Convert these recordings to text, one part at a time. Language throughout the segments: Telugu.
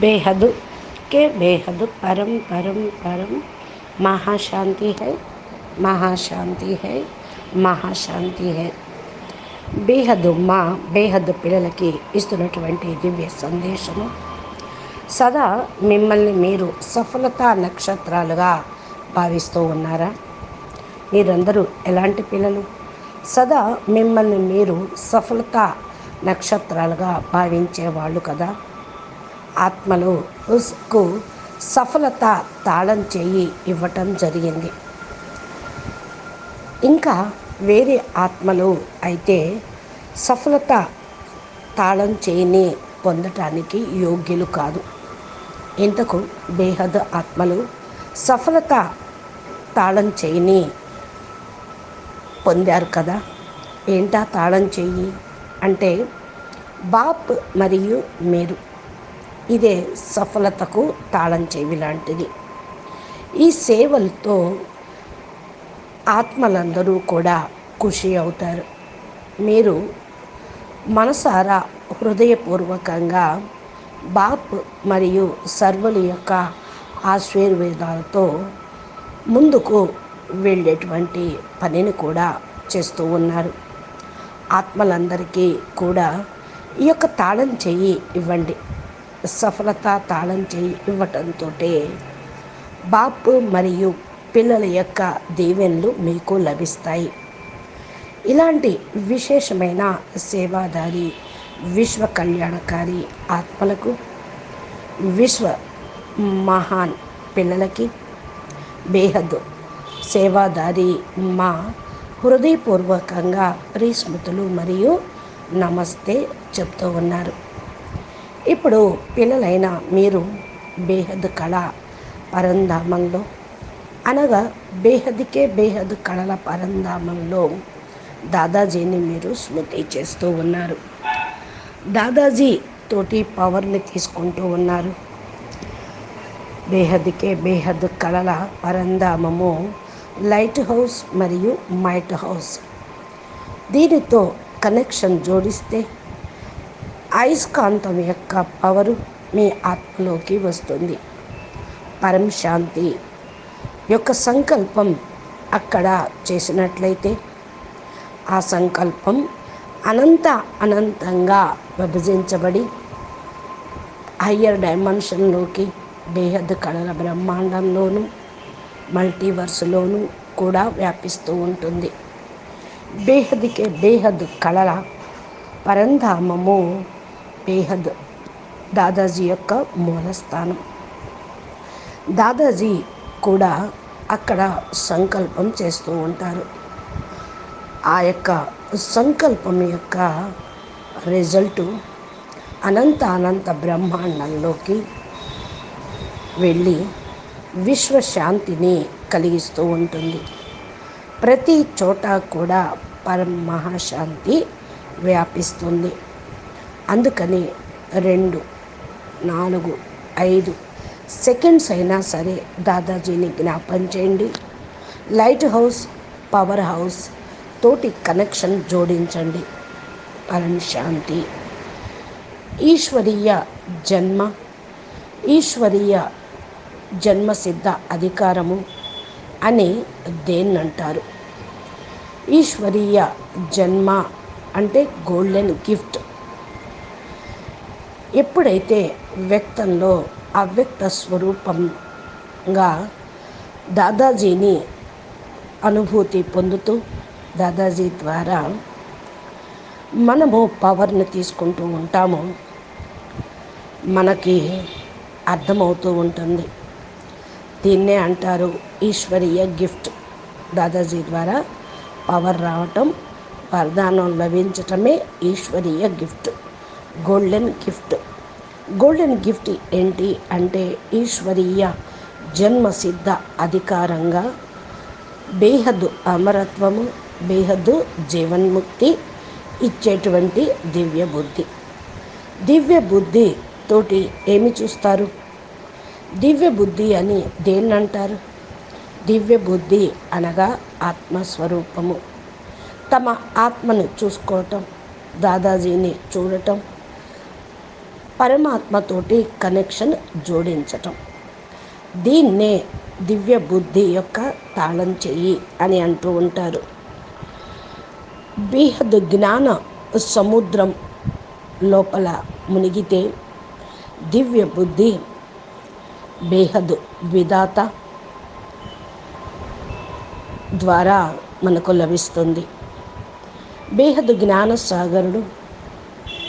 बेहद के बेहद परम परम परम महाशांति है महाशांति है మహాశాంతి హే బేహద్ మా బేహద్ పిల్లలకి ఇస్తున్నటువంటి దివ్య సందేశము సదా మిమ్మల్ని మీరు సఫలతా నక్షత్రాలుగా భావిస్తూ ఉన్నారా మీరందరూ ఎలాంటి పిల్లలు సదా మిమ్మల్ని మీరు సఫలతా నక్షత్రాలుగా భావించే వాళ్ళు కదా ఆత్మలో ఉస్కు సఫలత తాళం చేయి ఇవ్వటం జరిగింది. ఇంకా వేరే ఆత్మలు అయితే సఫలత తాళం చేయిని పొందటానికి యోగ్యులు కాదు. ఇంతకు బేహద్ ఆత్మలు సఫలత తాళం చేయని పొందారు కదా? ఏంటా తాళం చెయ్యి అంటే బాప్ మరియు మీరు ఇదే సఫలతకు తాళం చెవి లాంటిది. ఈ సేవలతో ఆత్మలందరూ కూడా ఖుషి అవుతారు. మీరు మనసారా హృదయపూర్వకంగా బాప్ మరియు సర్వుల యొక్క ఆశీర్వేదాలతో ముందుకు వెళ్ళేటువంటి పనిని కూడా చేస్తూ ఉన్నారు. ఆత్మలందరికీ కూడా ఈ యొక్క తాళం చెయ్యి ఇవ్వండి. సఫలత తాళం చేయి ఇవ్వటంతో బాప్ మరియు పిల్లల యొక్క దీవెనలు మీకు లభిస్తాయి. ఇలాంటి విశేషమైన సేవాదారి విశ్వ కళ్యాణకారి ఆత్మలకు విశ్వ మహాన్ పిల్లలకి బేహద్ సేవాదారి మా హృదయపూర్వకంగా ప్రీస్మృతులు మరియు నమస్తే చెప్తూ ఉన్నారు. ఇప్పుడు పిల్లలైన మీరు బేహద్ కళ పరంధామంలో. అనగా బేహద్కే బేహద్ కళల పరంధామంలో దాదాజీని మీరు స్మృతి చేస్తూ ఉన్నారు. దాదాజీ తోటి పవర్ని తీసుకుంటూ ఉన్నారు. బేహద్కే బేహద్ కళల పరంధామము లైట్ హౌస్ మరియు మైట్ హౌస్. దీనితో కనెక్షన్ జోడిస్తే అయస్కాంతం యొక్క పవరు మీ ఆత్మలోకి వస్తుంది. పరంశాంతి యొక్క సంకల్పం అక్కడ చేసినట్లయితే ఆ సంకల్పం అనంత అనంతంగా విభజించబడి హయ్యర్ డైమెన్షన్లోకి బేహద్ కళల బ్రహ్మాండంలోనూ మల్టీవర్స్లోనూ కూడా వ్యాపిస్తూ ఉంటుంది. బేహద్కే బేహద్ కళల పరంధామము బేహద్ దాదాజీ యొక్క మూలస్థానం. దాదాజీ కూడా అక్కడ సంకల్పం చేస్తూ ఉంటారు. ఆ యొక్క సంకల్పం యొక్క రిజల్టు అనంత అనంత బ్రహ్మాండంలోకి వెళ్ళి విశ్వశాంతిని కలిగిస్తూ ఉంటుంది. ప్రతి చోట కూడా పరమహాశాంతి వ్యాపిస్తుంది. అందుకని రెండు నాలుగు ఐదు. సెకండ్స్ అయినా సరే దాదాజీని జ్ఞాపం చేయండి. లైట్ హౌస్ పవర్ హౌస్ తోటి కనెక్షన్ జోడించండి. పరం శాంతి. ఈశ్వరీయ జన్మ. ఈశ్వరీయ జన్మసిద్ధ అధికారము అని దేన్నంటారు. ఈశ్వరీయ జన్మ అంటే గోల్డెన్ గిఫ్ట్. ఎప్పుడైతే వ్యక్తంలో అవ్యక్త స్వరూపంగా దాదాజీని అనుభూతి పొందుతూ దాదాజీ ద్వారా మనము పవర్ని తీసుకుంటూ ఉంటాము మనకి అర్థమవుతూ ఉంటుంది. దీన్నే అంటారు ఈశ్వరీయ గిఫ్ట్. దాదాజీ ద్వారా పవర్ రావటం వరదానం లభించటమే ఈశ్వరీయ gift. Golden gift. Golden gift ఏంటి అంటే ఈశ్వరీయ జన్మసిద్ధ అధికారంగా బేహద్దు అమరత్వము బేహద్దు జీవన్ముక్తి ఇచ్చేటువంటి దివ్య బుద్ధి. దివ్య బుద్ధి తోటి ఏమి చూస్తారు? దివ్య బుద్ధి అని దేన్నంటారు? దివ్య బుద్ధి అనగా ఆత్మస్వరూపము. తమ ఆత్మను చూసుకోవటం దాదాజీని చూడటం పరమాత్మతోటి కనెక్షన్ జోడించటం. దీన్నే దివ్య బుద్ధి యొక్క తాళం చెయ్యి అని అంటూ ఉంటారు. బీహద్ జ్ఞాన సముద్రం లోపల మునిగితే దివ్య బుద్ధి బేహద్ విధాత ద్వారా మనకు లభిస్తుంది. బేహద్ జ్ఞాన సాగరుడు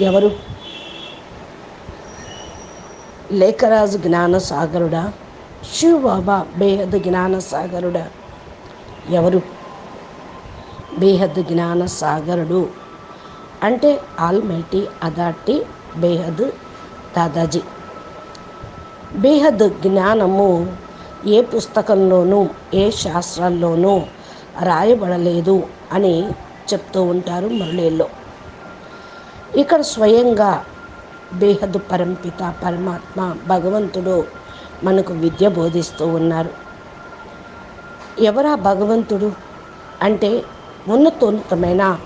ఎవరు? లేఖరాజు జ్ఞానసాగరుడా? శివ బాబా బేహద్ జ్ఞానసాగరుడా? ఎవరు? బేహద్ జ్ఞానసాగరుడు. అంటే ఆల్మైటీ అదాటి బేహద్ దాదాజీ. బేహద్ జ్ఞానము ఏ పుస్తకంలోనూ ఏ శాస్త్రాల్లోనూ రాయబడలేదు అని చెప్తూ ఉంటారు మురళీల్లో. ఇక్కడ స్వయంగా బేహద్ పరంపిత పరమాత్మ భగవంతుడు మనకు విద్య బోధిస్తూ ఉన్నారు. ఎవరా భగవంతుడు? అంటే ఉన్నతోన్నతమైన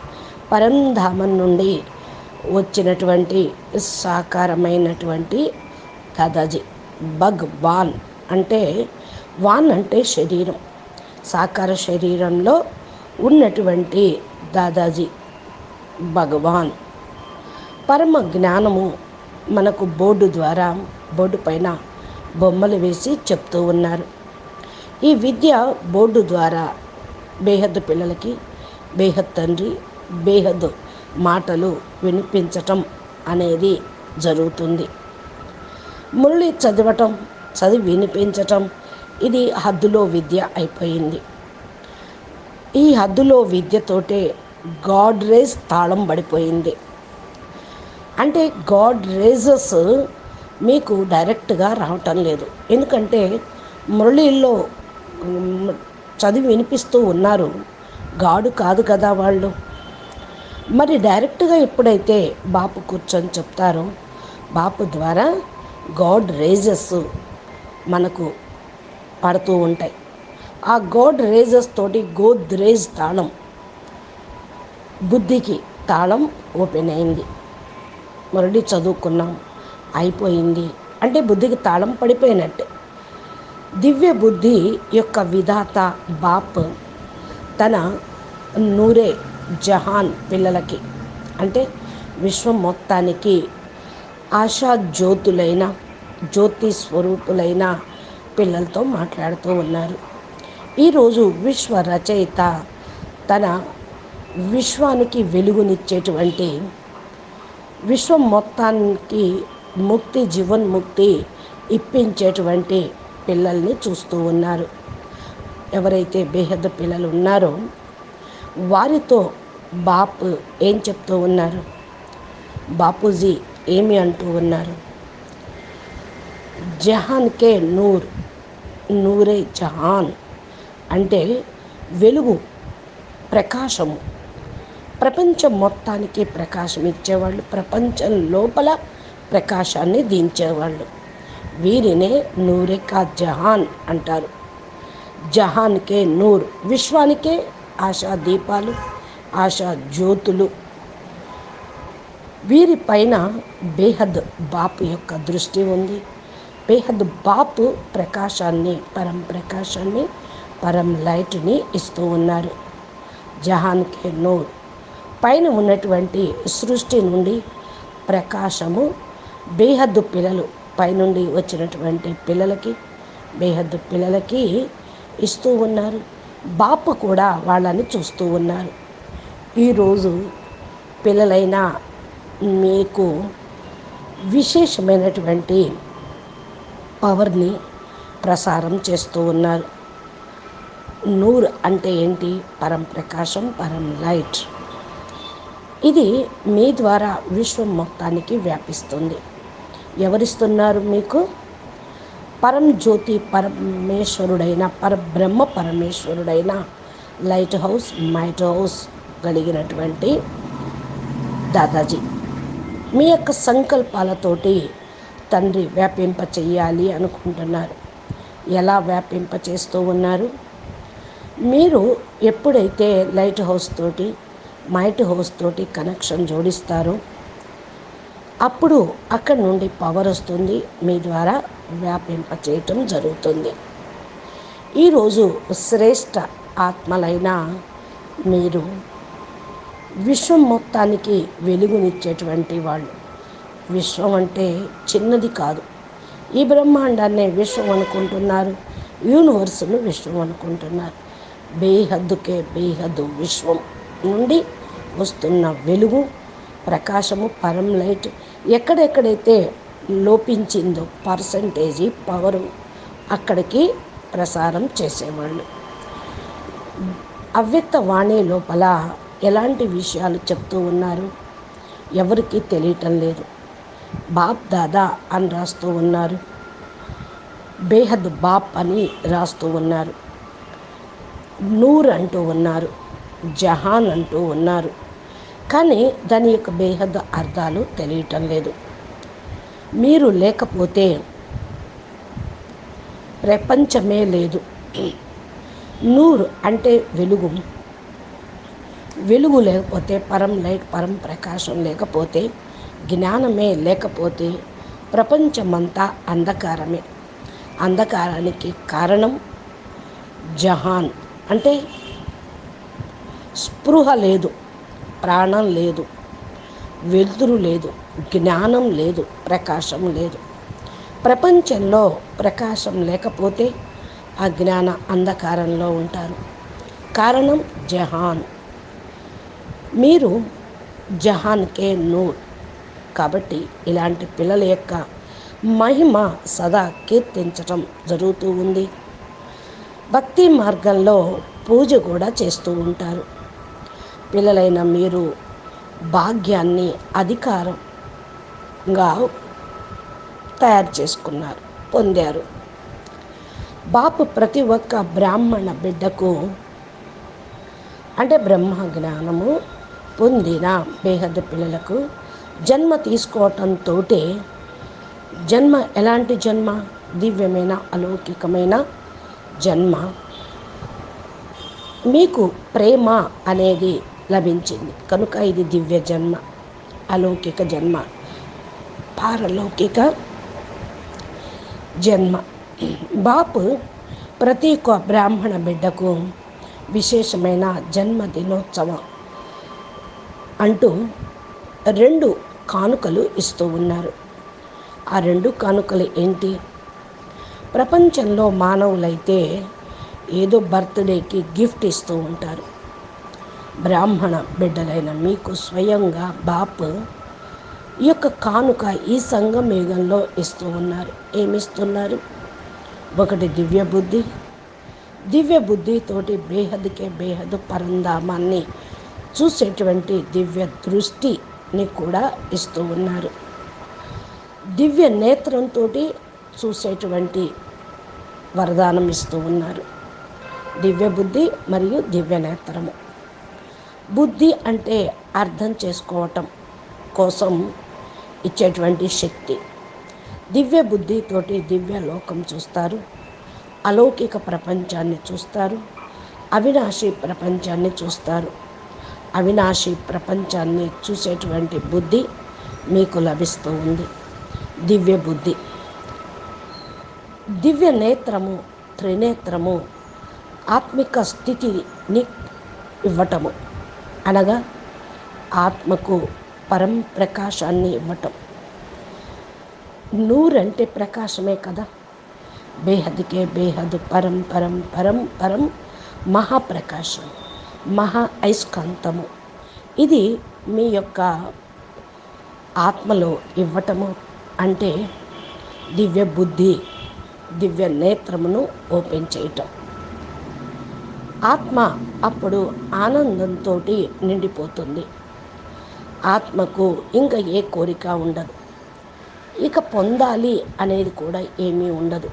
పరంధామం నుండి వచ్చినటువంటి సాకారమైనటువంటి దాదాజీ భగవాన్ అంటే వాన్ అంటే శరీరం. సాకార శరీరంలో ఉన్నటువంటి దాదాజీ భగవాన్. పరమ జ్ఞానము మనకు బోర్డు ద్వారా బోర్డు పైన బొమ్మలు వేసి చెప్తూ ఉన్నారు. ఈ విద్య బోర్డు ద్వారా బేహద్ పిల్లలకి బేహద్ తండ్రి బేహద్ మాటలు వినిపించటం అనేది జరుగుతుంది. మురళి చదవటం చదివి వినిపించటం ఇది హద్దులో విద్య అయిపోయింది. ఈ హద్దులో విద్యతోటే గాడ్రేజ్ తాళం పడిపోయింది. అంటే గాడ్ రేజెస్ మీకు డైరెక్ట్గా రావటం లేదు. ఎందుకంటే మురళీల్లో చదివి వినిపిస్తూ ఉన్నారు. గాడు కాదు కదా వాళ్ళు. మరి డైరెక్ట్గా ఎప్పుడైతే బాపు కూర్చొని చెప్తారో బాపు ద్వారా గాడ్ రేజెస్ మనకు పడుతూ ఉంటాయి. ఆ గాడ్ రేజెస్ తోటి గోద్రేజ్ తాళం బుద్ధికి తాళం ఓపెన్ అయింది. మురళి చదువుకున్నాం. అయిపోయింది. అంటే బుద్ధికి తాళం పడిపోయినట్టే. దివ్య బుద్ధి యొక్క విధాత బాప్ తన నూరే జహాన్ పిల్లలకి అంటే విశ్వం మొత్తానికి ఆశా జ్యోతులైన జ్యోతి స్వరూపులైన పిల్లలతో మాట్లాడుతూ ఉన్నారు. ఈరోజు విశ్వ రచయిత తన విశ్వానికి వెలుగునిచ్చేటువంటి విశ్వం మొత్తానికి ముక్తి జీవన్ముక్తి ఇప్పించేటువంటి పిల్లల్ని చూస్తూ ఉన్నారు. ఎవరైతే బేహద పిల్లలు ఉన్నారో వారితో బాప్ ఏం చెప్తూ ఉన్నారు? బాపూజీ ఏమి అంటూ ఉన్నారు? జహాన్కే నూర్ నూరే జహాన్ అంటే వెలుగు ప్రకాశము. ప్రపంచం మొత్తానికి ప్రకాశం ఇచ్చేవాళ్ళు ప్రపంచం లోపల ప్రకాశాన్ని దించేవాళ్ళు. వీరినే నూరెకా జహాన్ అంటారు. జహాన్కే నూర్ విశ్వానికే ఆశా దీపాలు ఆశా జ్యోతులు. వీరిపైన బేహద్ బాపు యొక్క దృష్టి ఉంది. బేహద్ బాపు ప్రకాశాన్ని పరం ప్రకాశాన్ని పరం లైట్ని ఇస్తూ ఉన్నారు. జహాన్కే నూర్ పైన ఉన్నటువంటి సృష్టి నుండి ప్రకాశము బేహద్దు పిల్లలు పైనుండి వచ్చినటువంటి పిల్లలకి బేహద్దు పిల్లలకి ఇస్తూ ఉన్నారు. బాపు కూడా వాళ్ళని చూస్తూ ఉన్నారు. ఈరోజు పిల్లలైన మీకు విశేషమైనటువంటి పవర్ని ప్రసారం చేస్తూ ఉన్నారు. నూర్ అంటే ఏంటి? పరం ప్రకాశం పరం లైట్. ఇది మీ ద్వారా విశ్వం మొత్తానికి వ్యాపిస్తుంది. ఎవరిస్తున్నారు మీకు? పరం జ్యోతి పరమేశ్వరుడైన పరబ్రహ్మ పరమేశ్వరుడైన లైట్ హౌస్ మైట్ హౌస్ కలిగినటువంటి దాదాజీ. మీ యొక్క సంకల్పాలతోటి తండ్రి వ్యాపింప చెయ్యాలి అనుకుంటున్నారు. ఎలా వ్యాపింప చేస్తూ ఉన్నారు? మీరు ఎప్పుడైతే లైట్ హౌస్ తోటి మైట్ హౌస్ తోటి కనెక్షన్ జోడిస్తారు. అప్పుడు అక్కడి నుండి పవర్ వస్తుంది. మీ ద్వారా వ్యాపింప చేయటం జరుగుతుంది ఈరోజు శ్రేష్ట ఆత్మలైన మీరు విశ్వం మొత్తానికి వెలుగునిచ్చేటువంటి వాళ్ళు. విశ్వం అంటే చిన్నది కాదు. ఈ బ్రహ్మాండాన్ని విశ్వం అనుకుంటున్నారు. యూనివర్స్ను విశ్వం అనుకుంటున్నారు. బేహద్దుకే బేహద్దు విశ్వం. నుండి వస్తున్న వెలుగు ప్రకాశము పరం లైట్ ఎక్కడెక్కడైతే లోపించిందో పర్సంటేజీ పవరు అక్కడికి ప్రసారం చేసేవాళ్ళు. అవ్యక్త వాణి లోపల ఎలాంటి విషయాలు చెప్తూ ఉన్నారు? ఎవరికి తెలియటం లేదు. బాప్ దాదా అని రాస్తూ ఉన్నారు. బేహద్ బాప్ అని రాస్తూ ఉన్నారు. నూర్ అంటూ ఉన్నారు. జహాన్ అంటూ ఉన్నారు. కానీ దాని యొక్క బేహద్ అర్థాలు తెలియటం లేదు. మీరు లేకపోతే ప్రపంచమే లేదు. నూరు అంటే వెలుగు. వెలుగు లేకపోతే పరం లైట్ పరం ప్రకాశం లేకపోతే జ్ఞానమే లేకపోతే ప్రపంచమంతా అంధకారమే. అంధకారానికి కారణం జహాన్ అంటే స్పృహ లేదు ప్రాణం లేదు వెలుతురు లేదు జ్ఞానం లేదు ప్రకాశం లేదు. ప్రపంచంలో ప్రకాశం లేకపోతే అజ్ఞాన అంధకారంలో ఉంటారు. కారణం జహాన్. మీరు జహాన్కే నూర్. కాబట్టి ఇలాంటి పిల్లల యొక్క మహిమ సదా కీర్తించటం జరుగుతూ ఉంది. భక్తి మార్గంలో పూజ కూడా చేస్తూ ఉంటారు. పిల్లలైన మీరు భాగ్యాన్ని అధికారంగా తయారు చేసుకున్నారు పొందారు. బాపు ప్రతి ఒక్క బ్రాహ్మణ బిడ్డకు అంటే బ్రహ్మ జ్ఞానము పొందిన బేహద్దు పిల్లలకు జన్మ తీసుకోవటంతో జన్మ ఎలాంటి జన్మ? దివ్యమైన అలౌకికమైన జన్మ. మీకు ప్రేమ అనేది లభించింది. కనుక ఇది దివ్య జన్మ అలౌకిక జన్మ పారలౌకిక జన్మ. బాపు ప్రతి బ్రాహ్మణ బిడ్డకు విశేషమైన జన్మదినోత్సవం అంటూ రెండు కానుకలు ఇస్తూ ఉన్నారు. ఆ రెండు కానుకలు ఏంటి? ప్రపంచంలో మానవులైతే ఏదో బర్త్డేకి గిఫ్ట్ ఇస్తూ ఉంటారు. బ్రాహ్మణ బిడ్డలైన మీకు స్వయంగా బాప్ ఈ యొక్క కానుక ఈ సంఘ మేఘంలో ఇస్తూ ఉన్నారు. ఏమిస్తున్నారు? ఒకటి దివ్య బుద్ధి. దివ్య బుద్ధితోటి బేహద్కే బేహద్ పరంధామాన్ని చూసేటువంటి దివ్య దృష్టిని కూడా ఇస్తూ ఉన్నారు. దివ్య నేత్రంతో చూసేటువంటి వరదానం ఇస్తూ ఉన్నారు. దివ్య బుద్ధి మరియు దివ్య నేత్రము. బుద్ధి అంటే అర్థం చేసుకోవటం కోసం ఇచ్చేటువంటి శక్తి. దివ్య బుద్ధితోటి దివ్య లోకం చూస్తారు. అలౌకిక ప్రపంచాన్ని చూస్తారు. అవినాశి ప్రపంచాన్ని చూస్తారు. అవినాశి ప్రపంచాన్ని చూసేటువంటి బుద్ధి మీకు లభిస్తూ ఉంది. దివ్య బుద్ధి. దివ్య నేత్రము త్రినేత్రము ఆత్మిక స్థితిని ఇవ్వటము. అనగా ఆత్మకు పరం ప్రకాశాన్ని ఇవ్వటం. నూరంటే ప్రకాశమే కదా. బేహద్కే బేహద్ పరం పరం పరం పరం మహాప్రకాశం మహా ఐస్కాంతము. ఇది మీ యొక్క ఆత్మలో ఇవ్వటము అంటే దివ్య బుద్ధి దివ్య నేత్రమును ఓపెన్ చేయటం. ఆత్మ అప్పుడు ఆనందంతో నిండిపోతుంది. ఆత్మకు ఇంకా ఏ కోరిక ఉండదు. ఇక పొందాలి అనేది కూడా ఏమీ ఉండదు.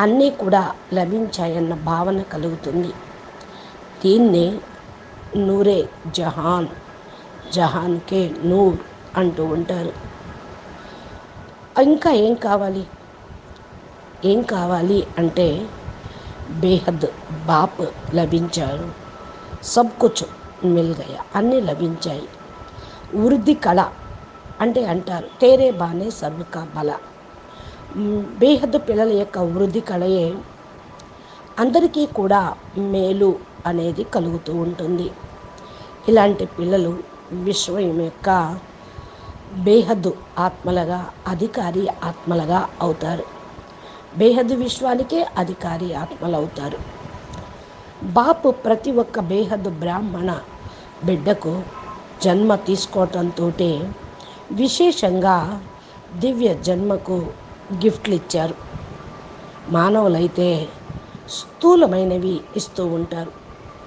అన్నీ కూడా లభించాయన్న భావన కలుగుతుంది. దీన్ని నూరే జహాన్ జహాన్కే నూర్ అంటూ ఉంటారు. ఇంకా ఏం కావాలి? ఏం కావాలి అంటే బేహద్ బాప్ లభించారు. సబ్ కుచ్ మిల్ గయా అన్నీ లభించాయి. వృద్ధి కళ అంటే అంటారు తేరే బానే సర్వక బల. బేహద్ బేహద్దు పిల్లల యొక్క వృద్ధి కళయే అందరికీ కూడా మేలు అనేది కలుగుతూ ఉంటుంది. ఇలాంటి పిల్లలు విశ్వం యొక్క బేహద్దు ఆత్మలుగా అధికారి ఆత్మలుగా అవుతారు. బేహద్ విశ్వానికే అధికారి ఆత్మలవుతారు. బాపు ప్రతి ఒక్క బేహద్దు బ్రాహ్మణ బిడ్డకు జన్మ తీసుకోవటంతో విశేషంగా దివ్య జన్మకు గిఫ్ట్లు ఇచ్చారు మానవులైతే స్థూలమైనవి ఇస్తూ ఉంటారు.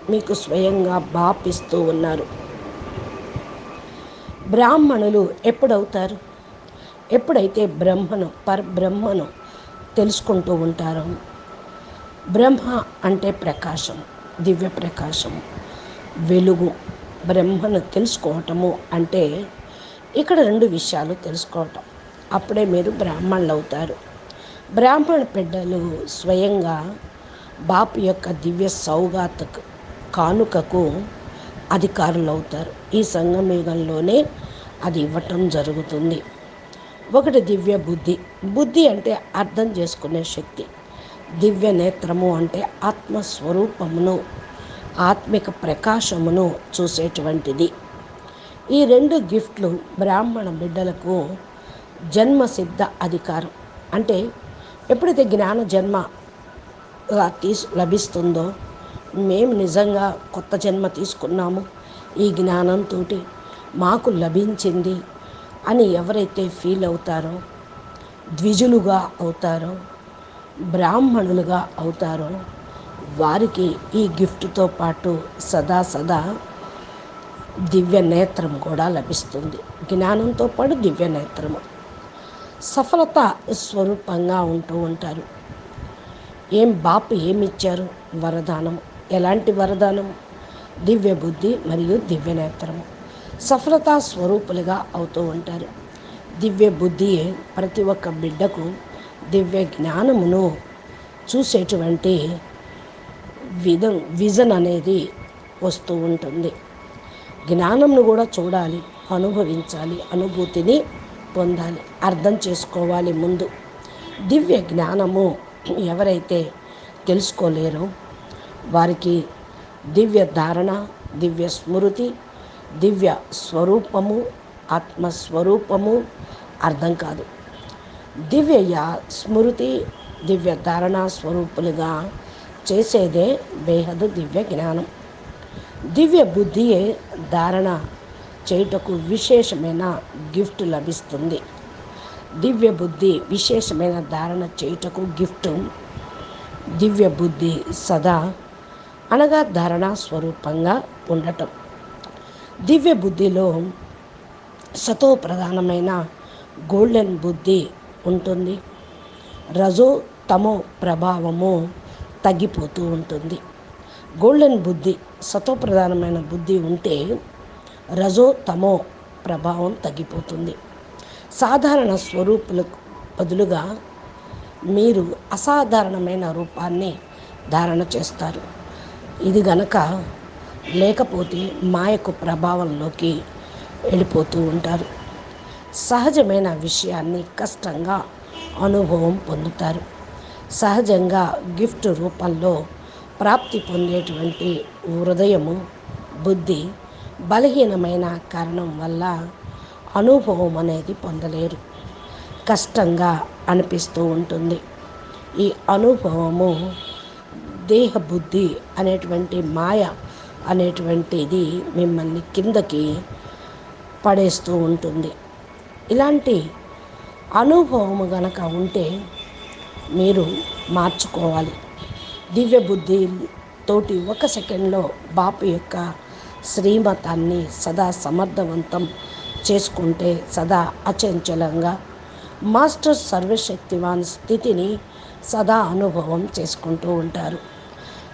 మీకు స్వయంగా బాప్ ఇస్తూ ఉన్నారు. బ్రాహ్మణులు ఎప్పుడవుతారు? ఎప్పుడైతే బ్రహ్మను పరబ్రహ్మను తెలుసుకుంటూ ఉంటారు. బ్రహ్మ అంటే ప్రకాశం దివ్య ప్రకాశం. వెలుగు బ్రహ్మను తెలుసుకోవటము అంటే ఇక్కడ రెండు విషయాలు తెలుసుకోవటం. అప్పుడే మీరు బ్రాహ్మణులు అవుతారు బ్రాహ్మణ బిడ్డలు స్వయంగా బాపు యొక్క దివ్య సౌగాతకు కానుకకు అధికారులు అవుతారు ఈ సంగమయుగంలోనే అది ఇవ్వటం జరుగుతుంది. ఒకటి దివ్య బుద్ధి. బుద్ధి అంటే అర్థం చేసుకునే శక్తి. దివ్య నేత్రము అంటే ఆత్మస్వరూపమును ఆత్మిక ప్రకాశమును చూసేటువంటిది. ఈ రెండు గిఫ్ట్లు బ్రాహ్మణ బిడ్డలకు జన్మసిద్ధ అధికారం. అంటే ఎప్పుడైతే జ్ఞాన జన్మ తీసు లభిస్తుందో మేము నిజంగా కొత్త జన్మ తీసుకున్నాము. ఈ జ్ఞానంతో మాకు లభించింది అని ఎవరైతే ఫీల్ అవుతారో ద్విజులుగా అవుతారో బ్రాహ్మణులుగా అవుతారో వారికి ఈ గిఫ్ట్తో పాటు సదా సదా దివ్య నేత్రం కూడా లభిస్తుంది. జ్ఞానంతో పాటు దివ్య నేత్రము. సఫలత స్వరూపంగా ఉంటూ ఉంటారు. ఏం బాపు ఏమిచ్చారు? వరదానం ఎలాంటి వరదానం దివ్య బుద్ధి మరియు దివ్య నేత్రము. సఫలతా స్వరూపులుగా అవుతూ ఉంటారు. దివ్య బుద్ధియే ప్రతి ఒక్క బిడ్డకు దివ్య జ్ఞానమును చూసేటువంటి విధం విజన్ అనేది వస్తూ ఉంటుంది. జ్ఞానంను కూడా చూడాలి అనుభవించాలి అనుభూతిని పొందాలి అర్థం చేసుకోవాలి ముందు. దివ్య జ్ఞానము ఎవరైతే తెలుసుకోలేరో వారికి దివ్య ధారణ దివ్య స్మృతి దివ్య స్వరూపము ఆత్మస్వరూపము అర్థం కాదు. దివ్య స్మృతి దివ్య ధారణ స్వరూపులుగా చేసేదే బేహదు దివ్య జ్ఞానం. దివ్య బుద్ధియే ధారణ చేయుటకు విశేషమైన గిఫ్ట్ లభిస్తుంది. దివ్య బుద్ధి విశేషమైన ధారణ చేయుటకు గిఫ్ట్. దివ్య బుద్ధి సదా అనగా ధారణ స్వరూపంగా ఉండటం. దివ్య బుద్ధిలో సతో ప్రధానమైన గోల్డెన్ బుద్ధి ఉంటుంది. రజో తమో ప్రభావము తగ్గిపోతూ ఉంటుంది. గోల్డెన్ బుద్ధి సతో ప్రధానమైన బుద్ధి ఉంటే రజో తమో ప్రభావం తగ్గిపోతుంది. సాధారణ స్వరూపులకు బదులుగా మీరు అసాధారణమైన రూపాన్ని ధారణ చేస్తారు. ఇది గనక లేకపోతే మాయకు ప్రభావంలోకి వెళ్ళిపోతూ ఉంటారు. సహజమైన విషయాన్ని కష్టంగా అనుభవం పొందుతారు. సహజంగా గిఫ్ట్ రూపంలో ప్రాప్తి పొందేటువంటి హృదయము బుద్ధి బలహీనమైన కారణం వల్ల అనుభవం అనేది పొందలేరు. కష్టంగా అనిపిస్తూ ఉంటుంది. ఈ అనుభవము దేహ బుద్ధి అనేటువంటి మాయ అనేటువంటిది మిమ్మల్ని కిందకి పడేస్తూ ఉంటుంది. ఇలాంటి అనుభవం గనక ఉంటే మీరు మార్చుకోవాలి. దివ్య బుద్ధి తోటి ఒక సెకండ్లో బాపు యొక్క శ్రీమతాన్ని సదా సమర్థవంతం చేసుకుంటే సదా అచంచలంగా మాస్టర్ సర్వశక్తివాన్ స్థితిని సదా అనుభవం చేసుకుంటూ ఉంటారు.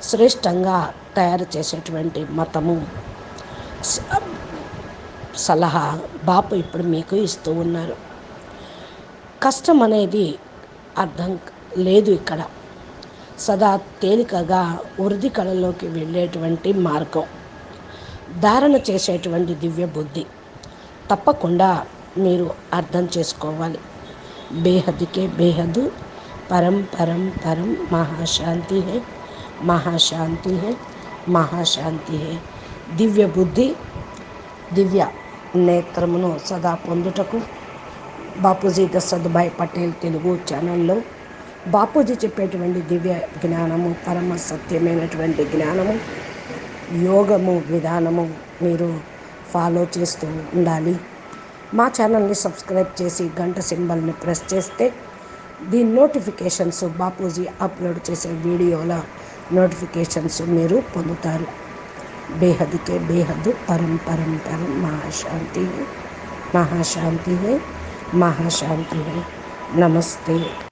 శ్రేష్టంగా తయారు చేసేటువంటి మతము. సలహా బాపు ఇప్పుడు మీకు ఇస్తూ ఉన్నారు. కష్టం అనేది అర్థం లేదు ఇక్కడ. సదా తేలికగా వృద్ధి కళలోకి వెళ్ళేటువంటి మార్గం. ధారణ చేసేటువంటి దివ్య బుద్ధి. తప్పకుండా మీరు అర్థం చేసుకోవాలి. బేహద్కే బేహదు పరం పరం పరం మహాశాంతి హే. మహాశాంతి మహాశాంతి దివ్య బుద్ధి దివ్య నేత్రమును సదా పొందుటకు బాపూజీ దశరథభాయ్ పటేల్ తెలుగు ఛానల్లో బాపూజీ చెప్పేటువంటి దివ్య జ్ఞానము పరమ సత్యమైనటువంటి జ్ఞానము యోగము విధానము మీరు ఫాలో చేస్తూ ఉండాలి. మా ఛానల్ని సబ్స్క్రైబ్ చేసి గంట సింబల్ని ప్రెస్ చేస్తే దీని నోటిఫికేషన్స్ బాపూజీ అప్లోడ్ చేసే వీడియోల नोटिफिकेशन पुद्तार। बेहद के बेहद परम परम परम महाशांति महाशांति महाशांति नमस्ते।